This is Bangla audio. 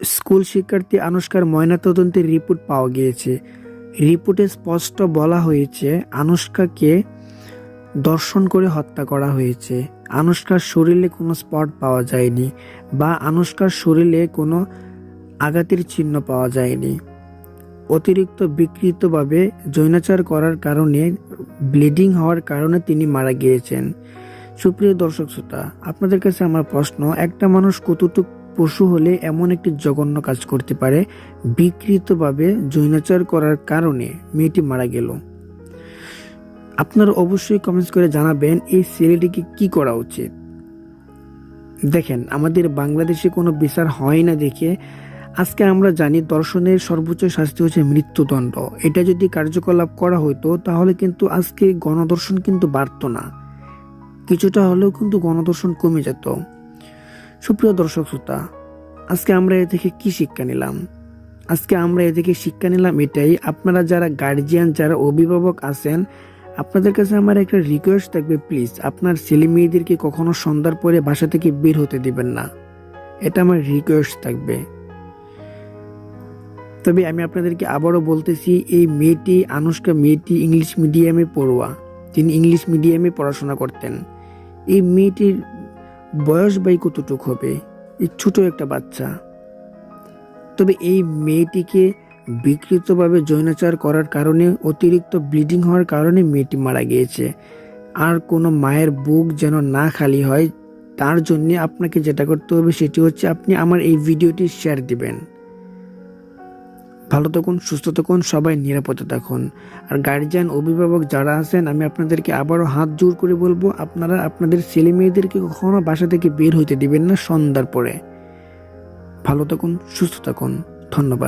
স্কুল শিক্ষার্থী আনুষ্কার ময়নাতদন্তের রিপোর্ট পাওয়া গিয়েছে। রিপোর্টে স্পষ্ট বলা হয়েছে, আনুষ্কাকে দর্শন করে হত্যা করা হয়েছে। আনুষ্কার শরীরে কোনো স্পট পাওয়া যায়নি বা আনুষ্কার শরীরে কোনো আঘাতের চিহ্ন পাওয়া যায়নি। অতিরিক্ত বিকৃতভাবে জৈনাচার করার কারণে, ব্লিডিং হওয়ার কারণে তিনি মারা গিয়েছেন। সুপ্রিয় দর্শক শ্রোতা, আপনাদের কাছে আমার প্রশ্ন, একটা মানুষ কতটুক পশু হলে এমন একটি জঘন্য কাজ করতে পারে, বিকৃতভাবে জৈনাচার করার কারণে মেয়েটি মারা গেল। আপনারা অবশ্যই কমেন্টস করে জানাবেন এই ছেলেটিকে কি করা উচিত। দেখেন, আমাদের বাংলাদেশে কোনো বিচার হয় না দেখে আজকে আমরা জানি দর্শনের সর্বোচ্চ শাস্তি হচ্ছে মৃত্যুদণ্ড। এটা যদি কার্যকলাপ করা হতো তাহলে কিন্তু আজকে গণদর্শন কিন্তু বাড়তো না। কিছুটা হলেও কিন্তু গণদর্শন কমে যেত। সুপ্রিয় দর্শক শ্রোতা, আজকে আমরা এ থেকে কি শিক্ষা নিলাম? আজকে আমরা এ থেকে শিক্ষা নিলাম এটাই। আপনারা যারা গার্জিয়ান যারা অভিভাবক আছেন, আপনাদের কাছে আমার একটা রিকোয়েস্ট থাকবে প্লিজ আপনার ছেলে মেয়েদেরকে কখনো সন্ধ্যার পরে বাসা থেকে বের হতে দিবেন না। এটা আমার রিকোয়েস্ট থাকবে। তবে আমি আপনাদেরকে আবারও বলতেছি, এই মেয়েটি, আনুষ্কা মেয়েটি ইংলিশ মিডিয়ামে পড়ুয়া। তিনি ইংলিশ মিডিয়ামে পড়াশোনা করতেন। এই মেয়েটির বয়স বাই কতটুক হবে? এই ছোট একটা বাচ্চা। তবে এই মেয়েটিকে বিকৃতভাবে জৈনাচার করার কারণে, অতিরিক্ত ব্লিডিং হওয়ার কারণে মেয়েটি মারা গিয়েছে। আর কোনো মায়ের বুক যেন না খালি হয়, তার জন্য আপনাকে যেটা করতে হবে সেটি হচ্ছে আপনি আমার এই ভিডিওটি শেয়ার দিবেন। ভালো থাকুন, সুস্থ থাকুন, সবাই নিরাপদে থাকুন। আর গার্জিয়ান অভিভাবক যারা আছেন, আমি আপনাদেরকে আবারও হাত জোর করে বলব, আপনারা আপনাদের ছেলে মেয়েদেরকে কখনো বাসা থেকে বের হইতে দিবেন না সন্ধ্যার পরে। ভালো থাকুন, সুস্থ থাকুন, ধন্যবাদ।